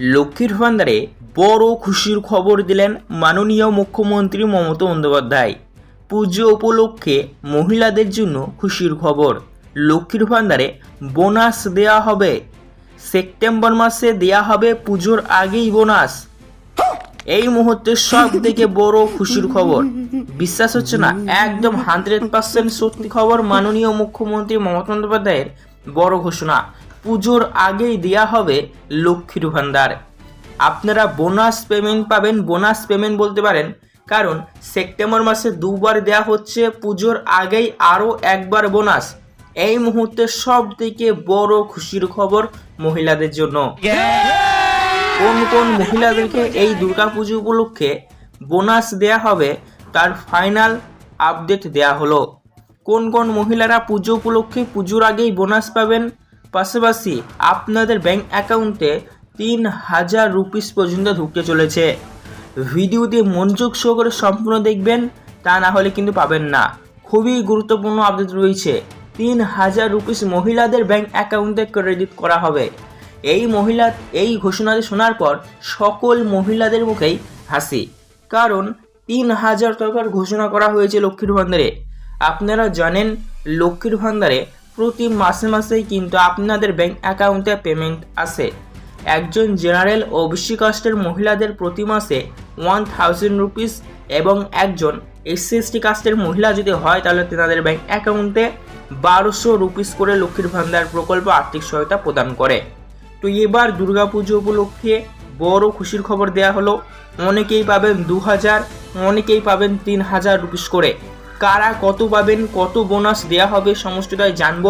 লক্ষ্মীর ভান্ডারে বড় খুশির খবর দিলেন মাননীয় মুখ্যমন্ত্রী মমতা বন্দ্যোপাধ্যায়। পুজো উপলক্ষে মহিলাদের জন্য খুশির খবর। লক্ষ্মীর ভান্ডারে বোনাস দেয়া হবে। সেপ্টেম্বর মাসে দেয়া হবে পুজোর আগেই বোনাস। এই মুহূর্তে সব থেকে বড় খুশির খবর। বিশ্বাস হচ্ছে না, একদম হান্ড্রেড পার্সেন্ট সত্যি খবর মাননীয় মুখ্যমন্ত্রী মমতা বন্দ্যোপাধ্যায়ের বড় ঘোষণা। পুজোর আগেই দেয়া হবে লক্ষ্মীর ভান্ডার। আপনারা বোনাস পেমেন্ট পাবেন বোনাস পেমেন্ট বলতে পারেন। কারণ সেপ্টেম্বর মাসে দুবার দেয়া হচ্ছে, পুজোর আগেই আরও একবার বোনাস এই মুহূর্তে সব থেকে বড় খুশির খবর মহিলাদের জন্য। কোন কোন মহিলাদেরকে এই দুর্গাপুজো উপলক্ষে বোনাস দেয়া হবে, তার ফাইনাল আপডেট দেয়া হলো। কোন কোন মহিলারা পুজো উপলক্ষে পুজোর আগেই বোনাস পাবেন পাশাপাশি আপনাদের ব্যাঙ্ক অ্যাকাউন্টে তিন হাজার রুপিস পর্যন্ত ঢুকতে চলেছে। ভিডিওতে মনোযোগ সহকারে সম্পূর্ণ দেখবেন, তা না হলে কিন্তু পাবেন না। খুবই গুরুত্বপূর্ণ আপডেট রয়েছে। তিন হাজার রুপিস মহিলাদের ব্যাঙ্ক অ্যাকাউন্টে ক্রেডিট করা হবে। এই মহিলা, এই ঘোষণাটি শোনার পর সকল মহিলাদের মুখেই হাসি। কারণ তিন হাজার টাকার ঘোষণা করা হয়েছে লক্ষ্মীর ভান্ডারে আপনারা জানেন, লক্ষ্মীর ভান্ডারে প্রতি মাসে মাসেই কিন্তু আপনাদের ব্যাংক অ্যাকাউন্টে পেমেন্ট আসে। একজন জেনারেল ও ওবিসি কাস্টের মহিলাদের প্রতি মাসে ওয়ান থাউজেন্ড রুপিস এবং একজন এসসি এসটি কাস্টের মহিলা যদি হয়, তাহলে তেনাদের ব্যাংক অ্যাকাউন্টে বারোশো রুপিস করে লক্ষ্মীর ভান্ডার প্রকল্প আর্থিক সহায়তা প্রদান করে। তো এবার দুর্গাপুজো উপলক্ষে বড় খুশির খবর দেয়া হলো। অনেকেই পাবেন দু হাজার অনেকেই পাবেন তিন হাজার রুপিস করে। কারা কত পাবেন, কত বোনাস দেয়া হবে সমস্তটাই জানব।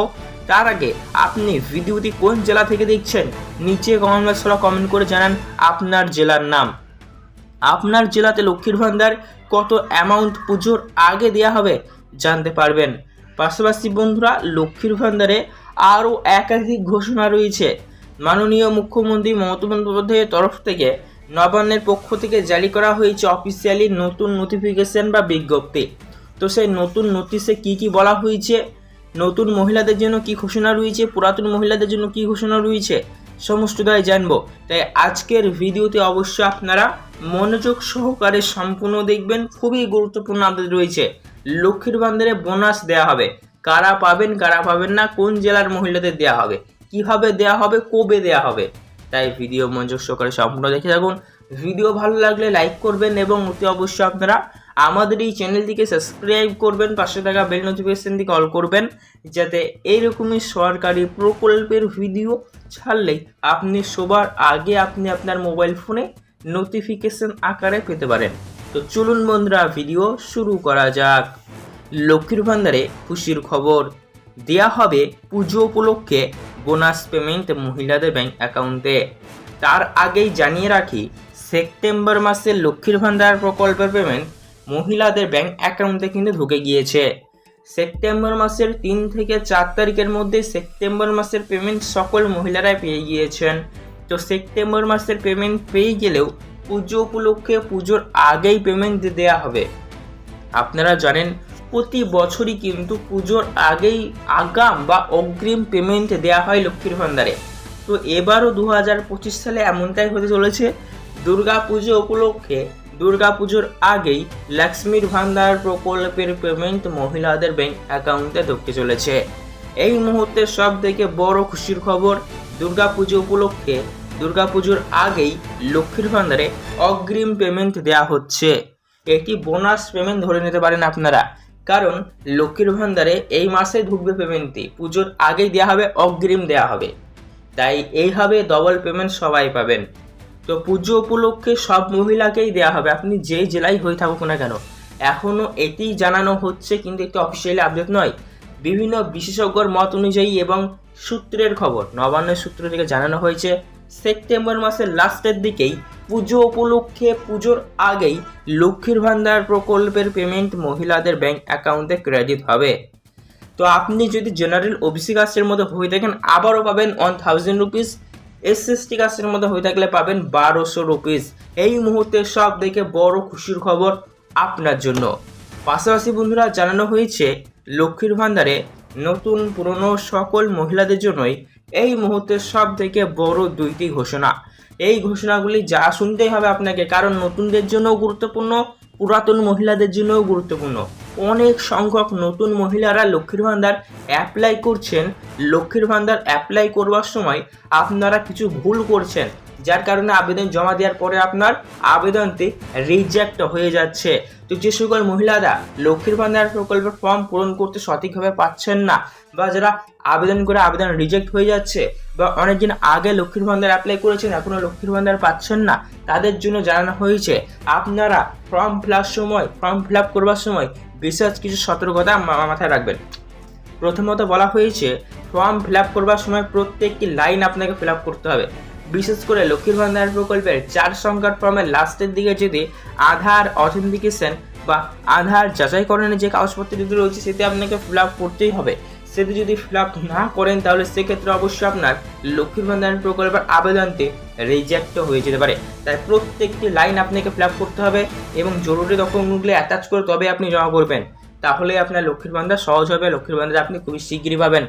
তার আগে আপনি ভিডিওটি কোন জেলা থেকে দেখছেন, নিচে কমেন্ট বক্সে কমেন্ট করে জানান আপনার জেলার নাম। আপনার জেলাতে লক্ষ্মীর ভান্ডার কত অ্যামাউন্ট পুজোর আগে দেয়া হবে জানতে পারবেন। পাশাপাশি বন্ধুরা, লক্ষ্মীর ভান্ডারে আরও একাধিক ঘোষণা রয়েছে। মাননীয় মুখ্যমন্ত্রী মমতা বন্দ্যোপাধ্যায়ের তরফ থেকে নবান্নের পক্ষ থেকে জারি করা হয়েছে অফিসিয়ালি নতুন নোটিফিকেশন বা বিজ্ঞপ্তি। তো সেই নতুন নোটিশে কি কি বলা হয়েছে? নতুন মহিলাদের জন্য কি ঘোষণা রয়েছে? পুরাতন মহিলাদের জন্য কি ঘোষণা রয়েছে? সমস্তটাই জানব। তাই আজকের ভিডিওতে অবশ্যই আপনারা মনোযোগ সহকারে সম্পূর্ণ দেখবেন। খুবই গুরুত্বপূর্ণ আপডেট রয়েছে। লক্ষ্মীর ভান্ডারে বোনাস দেওয়া হবে। কারা পাবেন কারা পাবেন না, কোন জেলার মহিলাদের দেওয়া হবে? কীভাবে দেওয়া হবে, কবে দেওয়া হবে? তাই ভিডিও মনোযোগ সহকারে সম্পূর্ণ দেখে থাকুন। ভিডিও ভালো লাগলে লাইক করবেন এবং অতি অবশ্যই আপনারা আমাদের এই চ্যানেলটিকে সাবস্ক্রাইব করবেন, পাশে থাকা বেল নোটিফিকেশন দিকে অল করবেন, যাতে এইরকমই সরকারি প্রকল্পের ভিডিও ছাড়লেই আপনি সবার আগে আপনি আপনার মোবাইল ফোনে নোটিফিকেশন আকারে পেতে পারেন। তো চলুন বন্ধুরা ভিডিও শুরু করা যাক। লক্ষ্মীর ভান্ডারে খুশির খবর। দেয়া হবে পুজো উপলক্ষে বোনাস পেমেন্ট মহিলাদের ব্যাংক অ্যাকাউন্টে তার আগেই জানিয়ে রাখি, সেপ্টেম্বর মাসে লক্ষ্মীর ভান্ডার প্রকল্পের পেমেন্ট মহিলাদের ব্যাংক অ্যাকাউন্টে কিন্তু ঢুকে গিয়েছে। সেপ্টেম্বর মাসের তিন থেকে চার তারিখের মধ্যে সেপ্টেম্বর মাসের পেমেন্ট সকল মহিলারাই পেয়ে গিয়েছেন। তো সেপ্টেম্বর মাসের পেমেন্ট পেয়ে গেলেও পুজো উপলক্ষে পুজোর আগেই পেমেন্ট দেওয়া হবে। আপনারা জানেন, প্রতি বছরই কিন্তু পুজোর আগেই আগাম বা অগ্রিম পেমেন্ট দেওয়া হয় লক্ষ্মীর ভান্ডারে তো এবারও দু হাজার পঁচিশ সালে এমনটাই হতে চলেছে, দুর্গা পুজো উপলক্ষে দুর্গা পুজোর আগেই লক্ষ্মীর ভান্ডার প্রকল্পের পেমেন্ট মহিলাদের ব্যাংক অ্যাকাউন্টে ঢুকতে চলেছে। এই মুহূর্তে সব থেকে বড় খুশির খবর দুর্গা পুজো উপলক্ষে দুর্গা পুজোর আগেই লক্ষ্মীর ভান্ডারে অগ্রিম পেমেন্ট দেওয়া হচ্ছে। একটি বোনাস পেমেন্ট ধরে নিতে পারেন আপনারা। কারণ লক্ষ্মীর ভান্ডারে এই মাসে ঢুকবে পেমেন্টটি পুজোর আগেই দেওয়া হবে, অগ্রিম দেওয়া হবে। তাই এইভাবে ডবল পেমেন্ট সবাই পাবেন। তো পুজো উপলক্ষে সব মহিলাকেই দেওয়া হবে। আপনি যেই জেলায় হয়ে থাকুক না কেন এখনও এটি জানানো হচ্ছে কিন্তু একটি অফিসিয়ালি আপডেট নয়। বিভিন্ন বিশেষজ্ঞর মত অনুযায়ী এবং সূত্রের খবর, নবান্নের সূত্র থেকে জানানো হয়েছে, সেপ্টেম্বর মাসের লাস্টের দিকেই পুজো উপলক্ষে পুজোর আগেই লক্ষ্মীর ভান্ডার প্রকল্পের পেমেন্ট মহিলাদের ব্যাংক অ্যাকাউন্টে ক্রেডিট হবে। তো আপনি যদি জেনারেল ওবিসি কাস্টের মধ্যে হয়ে থাকেন, আবারও পাবেন one thousand rupees S S T কাস্টের মধ্যে হয়ে থাকলে পাবেন বারোশো রুপিস এই মুহূর্তে সব থেকে বড় খুশির খবর আপনার জন্য। পাশাপাশি বন্ধুরা, জানানো হয়েছে, লক্ষ্মীর ভান্ডারে নতুন পুরনো সকল মহিলাদের জন্যই এই মুহূর্তে সব থেকে বড় দুইটি ঘোষণা। এই ঘোষণাগুলি যা শুনতেই হবে আপনাকে, কারণ নতুনদের জন্যও গুরুত্বপূর্ণ, পুরাতন মহিলাদের জন্যও গুরুত্বপূর্ণ। অনেক সংখ্যক নতুন মহিলারা লক্ষ্মীর ভাণ্ডার অ্যাপ্লাই করছেন। লক্ষ্মীর ভাণ্ডার অ্যাপ্লাই করবার সময় আপনারা কিছু ভুল করছেন। যার কারণে আবেদন জমা দেওয়ার পরে আপনার আবেদনটি রিজেক্ট হয়ে যাচ্ছে। তো যে সকল মহিলারা লক্ষ্মীর ভান্ডার প্রকল্পের ফর্ম পূরণ করতে সঠিকভাবে পাচ্ছেন না বা যারা আবেদন করে আবেদন রিজেক্ট হয়ে যাচ্ছে বা অনেকদিন আগে লক্ষ্মীর ভান্ডার অ্যাপ্লাই করেছেন এখনও লক্ষ্মীর ভান্ডার পাচ্ছেন না, তাদের জন্য জানানো হয়েছে, আপনারা ফর্ম ফিল সময় ফর্ম ফিল করবার সময় বিশেষ কিছু সতর্কতা মাথায় রাখবেন। প্রথমত বলা হয়েছে ফর্ম ফিল করবার সময় প্রত্যেকটি লাইন আপনাকে ফিল করতে হবে। বিশেষ করে লক্ষ্মীর ভান্ডার প্রকল্পের চার সংখ্যার ফর্মের লাস্টের দিকে যদি আধার অথেন্টিকেশন বা আধার যাচাইকরণের যে কাগজপত্রটি রয়েছে সেটি আপনাকে ফিল আপ করতেই হবে। সেটি যদি ফিল আপ না করেন তাহলে সেক্ষেত্রে অবশ্যই আপনার লক্ষ্মীর ভান্ডার প্রকল্পের আবেদনটি রিজেক্ট হয়ে যেতে পারে। তাই প্রত্যেকটি লাইন আপনাকে ফিল আপ করতে হবে এবং জরুরি ডকুমেন্টগুলি অ্যাটাচ করে তবে আপনি জমা করবেন। তাহলে আপনার লক্ষ্মীর ভান্ডার সহজ হবে, লক্ষ্মীর ভান্ডার আপনি খুবই শীঘ্রই পাবেন।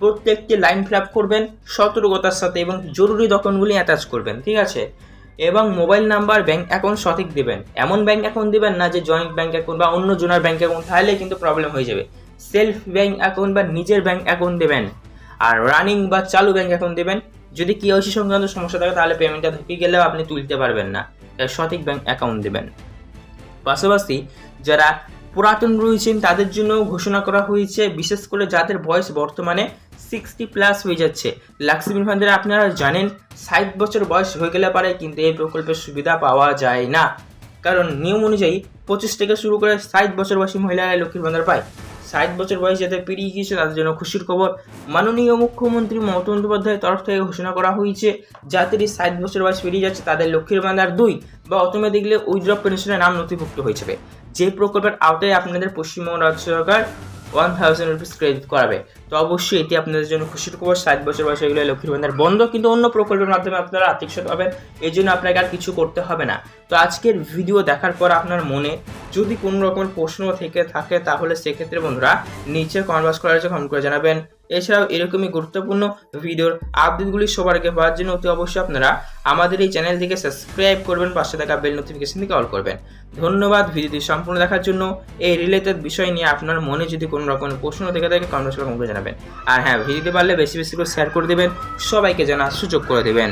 প্রত্যেকটি লাইন ফিল আপ করবেন, সতর্কতার সাথে এবং জরুরি ডকুমেন্টগুলি অ্যাটাচ করবেন, ঠিক আছে? এবং মোবাইল নাম্বার ব্যাংক অ্যাকাউন্ট সঠিক দেবেন। এমন ব্যাংক অ্যাকাউন্ট দেবেন না যে জয়েন্ট ব্যাংক অ্যাকাউন্ট বা অন্য জনের ব্যাংক অ্যাকাউন্ট তাহলে কিন্তু প্রবলেম হয়ে যাবে। সেলফ ব্যাংক অ্যাকাউন্ট বা নিজের ব্যাংক অ্যাকাউন্ট দেবেন। আর রানিং বা চালু ব্যাংক অ্যাকাউন্ট দেবেন। যদি কেওসি সংক্রান্ত সমস্যা থাকে, তাহলে পেমেন্টটা ঢুকে গেলেও আপনি তুলতে পারবেন না। সঠিক ব্যাংক অ্যাকাউন্ট দেবেন। পাশাপাশি যারা পুরাতন রয়েছেন, তাদের জন্য ঘোষণা করা হয়েছে, বিশেষ করে যাদের বয়স বর্তমানে সিক্সটি প্লাস হয়ে যাচ্ছে। লাক্সমি ফান্ডের আপনারা জানেন, ষাট বছর বয়স হয়ে গেলে পারে, কিন্তু এই প্রকল্পের সুবিধা পাওয়া যায় না। কারণ নিয়ম অনুযায়ী পঁচিশ থেকে শুরু করে ষাট বছর বয়সী মহিলারা লক্ষ্মীর ভান্ডার পায়। ষাট বছর বয়স যাদের পেরিয়ে গিয়েছে, তাদের জন্য খুশির খবর। মাননীয় মুখ্যমন্ত্রী মমতা বন্দ্যোপাধ্যায়ের তরফ থেকে ঘোষণা করা হয়েছে যাদের এই ষাট বছর বয়স পেরিয়ে যাচ্ছে, তাদের লক্ষ্মীর ভান্ডার দুই বা অটোমেটিকলি উইথড্র পেনশনের নাম নথিভুক্ত হয়ে যাবে। যে প্রকল্পের আওতায় আপনাদের পশ্চিমবঙ্গ রাজ্য সরকার ওয়ান থাউজেন্ড রুপিস ক্রেডিট করাবে। তো অবশ্যই এটি আপনাদের জন্য খুশির খবর। সাত বছর বয়সে এগুলো লক্ষ্মীর ভান্ডার বন্ধ, কিন্তু অন্য প্রকল্পের মাধ্যমে আপনারা আর্থিক সহায়তা পাবেন। এই জন্য আপনাকে আর কিছু করতে হবে না। তো আজকের ভিডিও দেখার পর আপনার মনে যদি কোনো রকম প্রশ্ন থেকে থাকে, তাহলে সেক্ষেত্রে বন্ধুরা নিচে কনভার্স করার জন্য কমেন্ট করে জানাবেন। এছাড়াও এরকমই গুরুত্বপূর্ণ ভিডিওর আপডেটগুলি সবার আগে পাওয়ার জন্য অতি অবশ্যই আপনারা আমাদের এই চ্যানেলটিকে সাবস্ক্রাইব করবেন, পাশে থাকা বেল নোটিফিকেশন থেকে অল করবেন। ধন্যবাদ ভিডিওটি সম্পূর্ণ দেখার জন্য। এই রিলেটেড বিষয় নিয়ে আপনার মনে যদি কোনো রকমের প্রশ্ন থেকে থাকে কমেন্ট করে জানাবেন। আর হ্যাঁ ভিডিওটি পারলে বেশি বেশি করে শেয়ার করে দেবেন। সবাইকে জানার সুযোগ করে দেবেন।